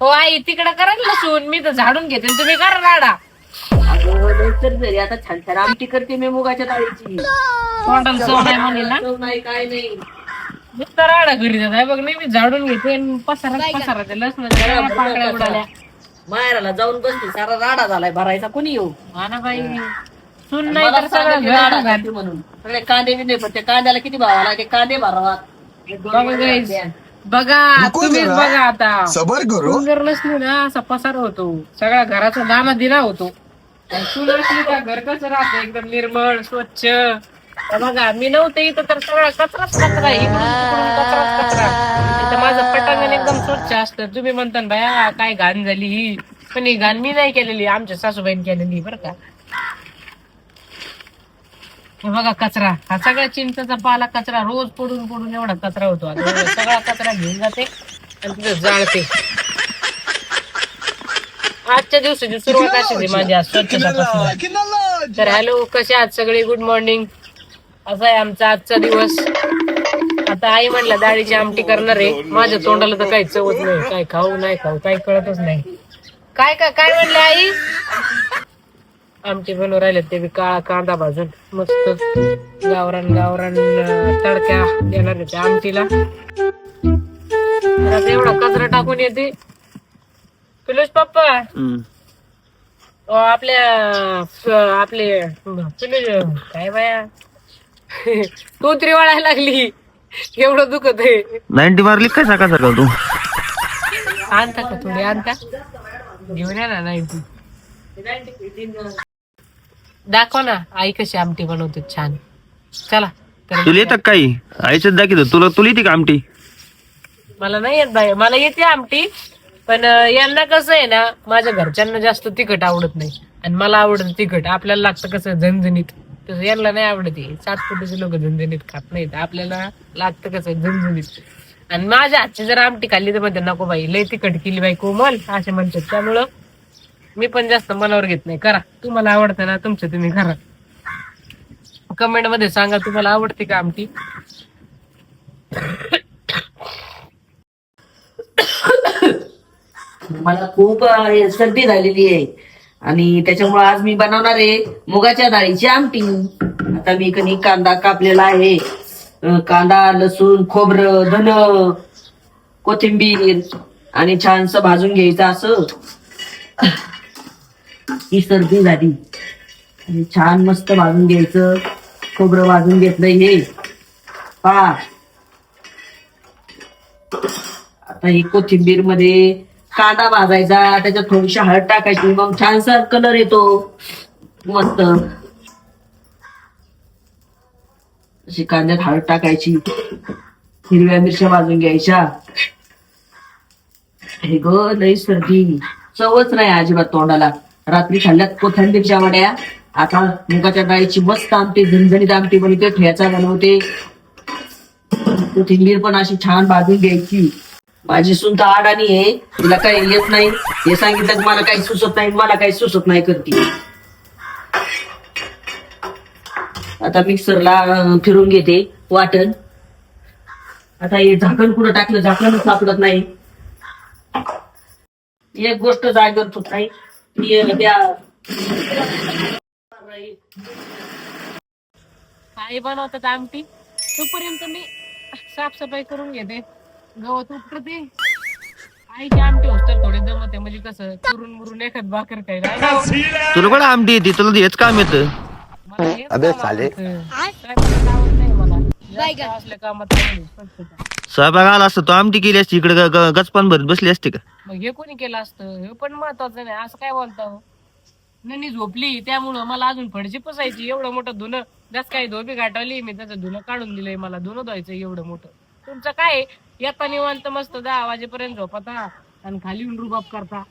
हो आई तिकडे करा ना लसूण. मी तर झाडून घेते. आणि तुम्ही करा राडा. तर घरी आता छान छान आमटी करते मी मुगाच्या डाळीची. तोंडाला चव नाही म्हणेल ना. चव नाही काय नाही. नुसतं राडा घरी जात आहे. बघ नाही मी झाडून घेते आणि पसारा पसारा ते लसणाच्या सगळ्या पाकळ्या उडाल्या. माहेराला जाऊन बसते. सारा राडा झालाय भरायचा. कोणी येऊ? हा ना बाई. सून नाही मला तर सगळं घर राडा घाल. घालते म्हणून. सगळे कांदे बिंदे पण त्या कांद्याला किती भाव आला? ते कांदे भरावा. बघा guys. बघा नको तुम्हीच जरा. बघा आता. सबर करो. सून जर नसली ना असा पसार होतो. सगळा घराचा दाना दिना होतो. असली का घर कसं राहतं एकदम निर्मळ स्वच्छ. बघा मी नव्हते इथं तर सगळा कचराच कचरा इकडून तिकडून कचराच कचरा. इथं माझं पटांगण एकदम स्वच्छ असतं. तुम्ही म्हणता ना बाया काय घाण झाली ही. पण ही घाण मी नाही केलेली आमच्या सासूबाईने केलेली बरं का. हे बघा कचरा. हा सगळा चिंचेचा पाला कचरा रोज पडून पडून एवढा कचरा होतो. आता एवढा सगळा कचरा घेऊन जाते आणि तिथं जाळते. आजच्या दिवसाची सुरुवात अशी आहे माझी आज स्वच्छता तर हॅलो कसे आहात सगळे? गुड मॉर्निंग असा आहे आमचा आजचा दिवस. आता आई म्हणला डाळीची आमटी करणार आहे. माझ्या तोंडाला तर काही चवत नाही. काय खाऊ नाही खाऊ काही कळतच नाही. काय काय काय म्हणले आई? आमटी बनवून राहिले ते बी काळा कांदा भाजून. मस्त गावरान गावरान तडक्या देणार आहे त्या आमटीला. एवढा कचरा टाकून येते. पिलूस पप्पा. आपल्या आपले पिलू काय बाया? तू तरी वाळायला लागली. एवढं दुखत आहे. नाईन्टी मारली काय सकाळ सकाळ तू? आणता का थोडी आणता? घेऊन या ना नाही दाखव ना. आई कशी आमटी बनवते छान. चला तर तुला येतं काही? आईचं दाखवतो तुला तुला येते का आमटी? मला नाही येत बाई. मला येते आमटी पण अं, यांना कसं आहे ना माझ्या घरच्यांना जास्त तिखट आवडत नाही. आणि मला आवडत तिखट. आपल्याला लागतं कसं झणझणीत. तसं यांना नाही आवडत हे. सातपुटीचे लोक झणझणीत खात नाहीत. आपल्याला लागतं कसं झणझणीत. आणि माझ्या हातची जर आमटी खाल्ली तर म्हणते नको बाई लय तिखट केली बाई कोमल असे म्हणतात. त्यामुळं मी पण जास्त मनावर घेत नाही. करा. तुम्हाला आवडतं ना तुमचं तुम्ही करा. कमेंटमध्ये सांगा तुम्हाला आवडते का आमटी? मला खूप अं, सर्दी झालेली आहे. आणि त्याच्यामुळे आज मी बनवणार आहे मुगाच्या डाळीची आमटी. आता मी कणी कांदा कापलेला आहे. अं, कांदा लसूण खोबरं धन कोथिंबीर आणि छानस भाजून घ्यायचं असं. ही सर्दी झाली. आणि छान मस्त भाजून घ्यायचं खोबरं भाजून घेतलं हे. पा. आता हे कोथिंबीरमध्ये कांदा भाजायचा त्याच्यात थोडीशी हळद टाकायची मग छानसा कलर येतो. मस्त. अशी कांद्यात हळद टाकायची हिरव्या मिरच्या भाजून घ्यायच्या. हे ग लई सर्दी. चवच नाही अजिबात तोंडाला. रात्री खाल्ल्यात कोथंबीरच्या वड्या आता मुगाच्या डाळीची मस्त आमटी झणझणीत आमटी बनवते ठेचा बनवते. कोथिंबीर पण अशी छान भाजून घ्यायची. माझी सुन तर आडाणी आहे तिला काही येत नाही. हे सांगितलं की मला काही सुचत नाही मला काही सुचत नाही करते. आता मिक्सरला फिरून घेते वाटण. आता हे झाकण कुठं टाकलं? झाकणच सापडत नाही. एक गोष्ट जागेवर होत नाही आई बनवतात आमटी. तोपर्यंत मी साफसफाई करून घेते. गवत उपटते. आईची आमटी होतं थोडे जमते म्हणजे कसं चुरून मुरून एखाद भाकर काय तुला पण आमटी येते तुला हेच काम येतं. अबे साले. नाही मला. जास्त असल्या कामात नाही. स्वयंपाक आला असतं तू आमटी केली असती इकडे गचपान भरत बसली असते का? मग हे कोणी केलं असतं? हे पण महत्वाचं नाही असं काय बोलता हो? ननी झोपली त्यामुळं मला अजून फडशी पुसायची एवढं मोठं धुणं. जस काही धोबी गाठवली मी त्याचं धुणं काढून दिलंय मला धुणं धुवायचं एवढं मोठं. तुमचं काय? येता निवांत मस्त दहा वाजेपर्यंत झोपता आणि खाली येऊन रुबाब करता.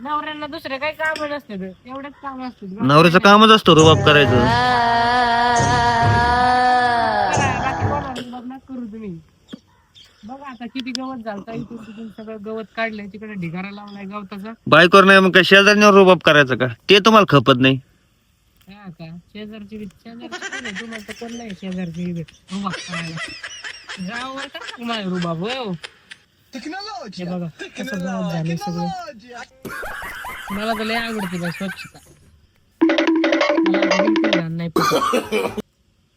नवऱ्यांना दुसरे काही काम नसते एवढेच काम असते. नवऱ्याचं कामच असतं रुबाब करायचं. बाकी कोणाला रुबाब नका करू तुम्ही. बघा आता किती गवत झालता इथून तिथून सगळं गवत काढलंय तिकडे ढिगारा लावलाय गवताचा. बायकोर नाही मग काय शेजारण्यावर रुबाब करायचं का? ते तुम्हाला खपत नाही. हा का? शेजारची बी- शेजारची कोण आहे? तुम्हाला तर कोण नाही शेजारची बी. रुबाब करायला. माझ्या हो. हे बघा कसं गवत सगळं. मला तर लय आवडते बाई स्वच्छता. मला आता बिलकुल घाण नाही.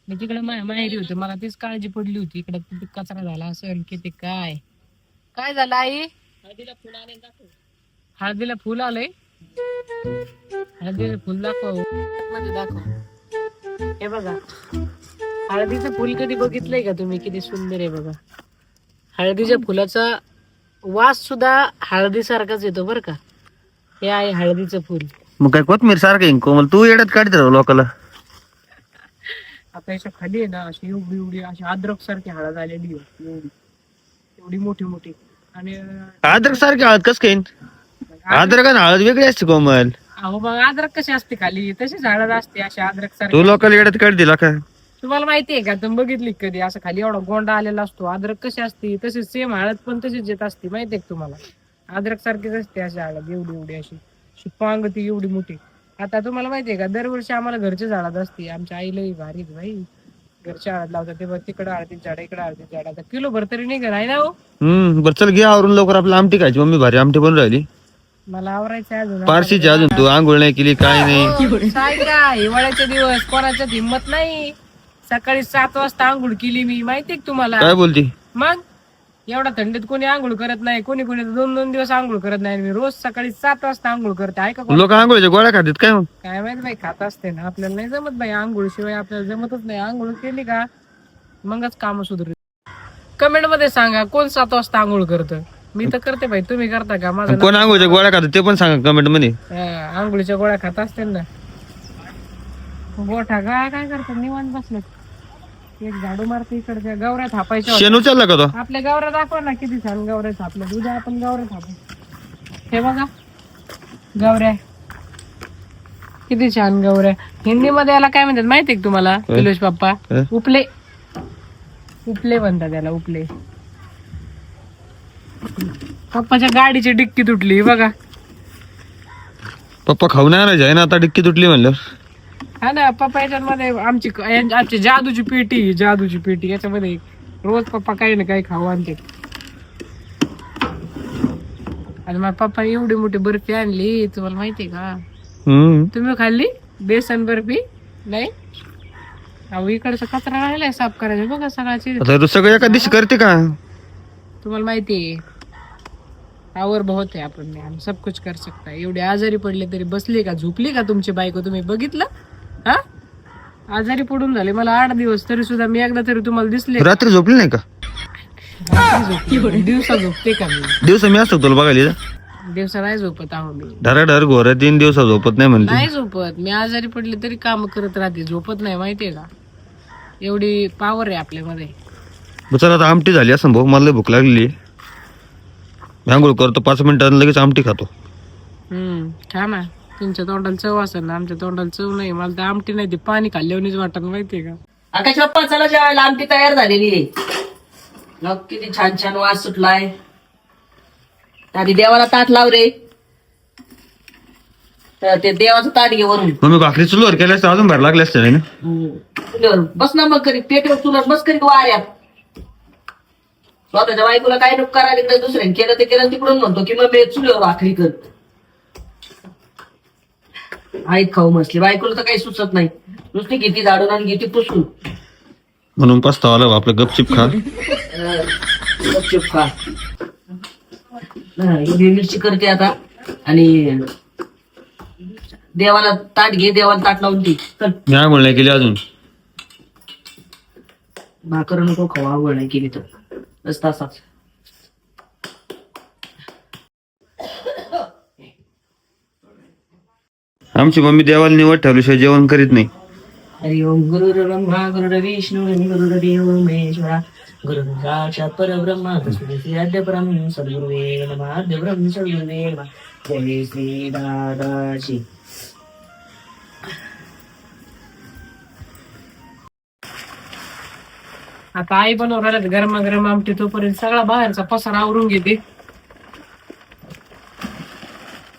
मी तिकडे माहेरी होते. मला तीच काळजी पडली होती. इकडे किती कचरा झाला असेल किती काय? काय झालं आई? हळदीला फुल आले हळदीला फुल आलंय. हळदीला फुल दाखव. मध्ये दाखव. हे बघा. हळदीचं फुल कधी बघितलंय का तुम्ही? किती सुंदर आहे बघा. हळदीच्या फुलाचा वास सुद्धा हळदीसारखाच येतो बरं का. हे आहे हळदीचं फुल. मग काय कोथमीर सारखं कोमल? तू येड्यात काढत राहू लोकाला. आता याच्या खाली आहे ना अशी एवढी एवढी अशी अद्रक सारखी हळद आलेली आहे. एवढी. एवढी मोठी मोठी. आणि अद्रक सारखी हळद कस काय अद्रक आणि हळद वेगळी असते कोमल. अहो मग अद्रक कशी असते खाली? तशीच हळद असते अशी अद्रक तू सारखी लोकाला येड्यात काढ दिला का? तुम्हाला माहितीये का? तुम्ही बघितली कधी? असं खाली एवढा गोंडा आलेला असतो. अद्रक कशी असते? तशीच सेम हळद पण तशीच येत असते. माहितीये का तुम्हाला? अद्रक सारखीच असते अशी हळद एवढी एवढी अशी. पांग ती एवढी मोठी. आता तुम्हाला माहितीये का दरवर्षी आम्हाला घरची झाडात असते. आमच्या आईला भारी भाई घरची हळद लावतात. ते बघ तिकडं हळदीत झाड इकडे हळदीत झाड. आता किलो भर तरी नाही आहे ना हो? हम्म बरं चल घे आवरून लवकर आपलं आमटी खायची. मम्मी भारी आमटी बनून राहिली. मला आवरायचं आहे अजून. पारशीची अजून तू आंघोळ नाही केली काय नाही. काय का हिवाळ्याचे दिवस कोणाच्यात हिंमत नाही. सकाळी सात वाजता आंघोळ केली मी. माहितीये का तुम्हाला? काय बोलती? मग? एवढा थंडीत कोणी आंघोळ करत नाही कोणी कोणी दोन दोन दिवस आंघोळ करत नाही. मी रोज सकाळी सात वाजता आंघोळ करते. ऐका कोण? लोक आंघोळीच्या गोळ्या खातात काय मग? काय माहीत बाई खात असते ना. आपल्याला नाही जमत बाई आंघोळ शिवाय. आपल्याला जमतच नाही. आंघोळ केली का मगच काम सुधरू कमेंटमध्ये सांगा कोण सात वाजता आंघोळ करतं? मी तर करते बाई. तुम्ही करता का? माझं कोण आंघोळीच्या गोळ्या खातात ते पण सांगा कमेंटमध्ये हा, आंघोळीच्या गोळ्या खात असतील ना. गोठा काय काय करतात निवांत बसले एक झाडू मारते इकडच्या गवऱ्या थापायच्या होत्या. शेण उचलला का तो? आपल्या गावऱ्या दाखवा ना किती छान गावऱ्या थापल्या. उद्या आपण गावऱ्या थापू. हे बघा गावऱ्या. किती छान गावऱ्या. हिंदी मध्ये याला काय म्हणतात माहितीये का तुम्हाला काय? पिलोश पप्पा काय? उपले. उपले म्हणतात त्याला उपले. पप्पाच्या गाडीची डिक्की तुटली बघा. पप्पा खाऊन आणायचे आहे ना आता डिक्की तुटली म्हणलं हा ना पप्पा याच्यामध्ये आमची आमची जादूची पेटी जादूची पेटी. याच्यामध्ये रोज पप्पा काही ना काही खाऊ आणते आणि माझ्या पप्पा एवढी मोठी बर्फी आणली तुम्हाला माहितीये का? हम्म. तुम्ही खाल्ली? बेसन बर्फी? नाही? अहो इकडचा कचरा राहिलाय साफ करायचा. बघा सगळ्याची. आता तू सगळं एका दिवशी करते का? तुम्हाला माहितीये आवर बहुत आहे आपण. हम सब कुछ कर सकता. है. एवढे आजारी पडले तरी बसली का झोपली का तुमची बायको? तुम्ही बघितलं? आजारी पडून झाले. मला आठ दिवस तरी सुद्धा मी एकदा तरी तुम्हाला दिसले. रात्री झोपली नाही का. दिवसा झोपते का मी? दिवस मी असतो तुला बघायला दिवसा नाही झोपत आहो मी. ढरा ढर घोर तीन दिवस झोपत नाही म्हणते. नाही झोपत. मी आजारी पडले तरी काम करत राहते. झोपत नाही माहितीये का? एवढी पावर आहे आपल्यामध्ये. चल आता आमटी झाली असं भाऊ. मला लय भूक लागलेली. आंघोळ करतो पाच मिनिटात लगेच आमटी खातो. हम्म छान आहे तुमच्या तोंडाला चव असेल ना आमच्या तोंडाला चव नाही. मला तर आमटी नाही ते पाणी खाल्ल्यावरच वाटत माहितीये का? आकाश बाप्पा चला जेवायला. आमटी तयार झालेली आहे. मग किती छान छान वास सुटलाय. आधी देवाला ताट लाव रे. तर ते देवाचं ताट घे वरून. मग मी भाकरी चुलीवर केल्या असत्या अजून असत्या ना? चुलीवर. बस ना मग करीत पेटवर चुलत बस करीत वाऱ्यात स्वतःच्या बायकोला काय नको करायला तर दुसऱ्याने केलं ते केलं तिकडून म्हणतो की मग मी चुलीवर भाकरी कर. आहेत खाऊ मसली. बायकोला तर काही सुचत नाही. नुसती किती झाडून आणि किती पुसून. म्हणून पस्तावा आला आपलं गपचिप खा. गपचूप खा. हा, एवढी मिरची करते आता. आणि देवाला ताट घे देवाला ताट लावून ती चल. मी आंघोळ नाही केली अजून. भाकर नको खाऊ आवड नाही केली तर. बस तासाच आमची मम्मी देवाला निवड ठेवल्याशिवाय जेवण करीत नाही. हरि ओम गुरु ब्रह्मा गुरु विष्णू गुरु देव महेश्वरा गुरु साक्षात परब्रह्मा तस्मै श्री आद्य परम सद्गुरुवे नमः आद्य ब्रह्म सद्गुरुवे नमः. जय श्री दादाजी आता आई बनवून राहिल्यात गरमा गरम आमटी तोपर्यंत सगळा बाहेरचा पसारा आवरून घेते.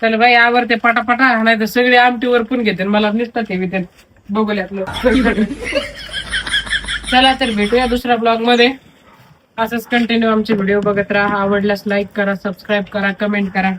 चल बाई आवरते पटापटा नाही तर सगळे आमटीवर पण घेते मला निसतात हे ते बघूल्यातलं. चला तर भेटूया दुसऱ्या ब्लॉगमध्ये. असंच कंटिन्यू आमचे व्हिडिओ बघत राहा. आवडल्यास लाईक करा सबस्क्राईब करा कमेंट करा.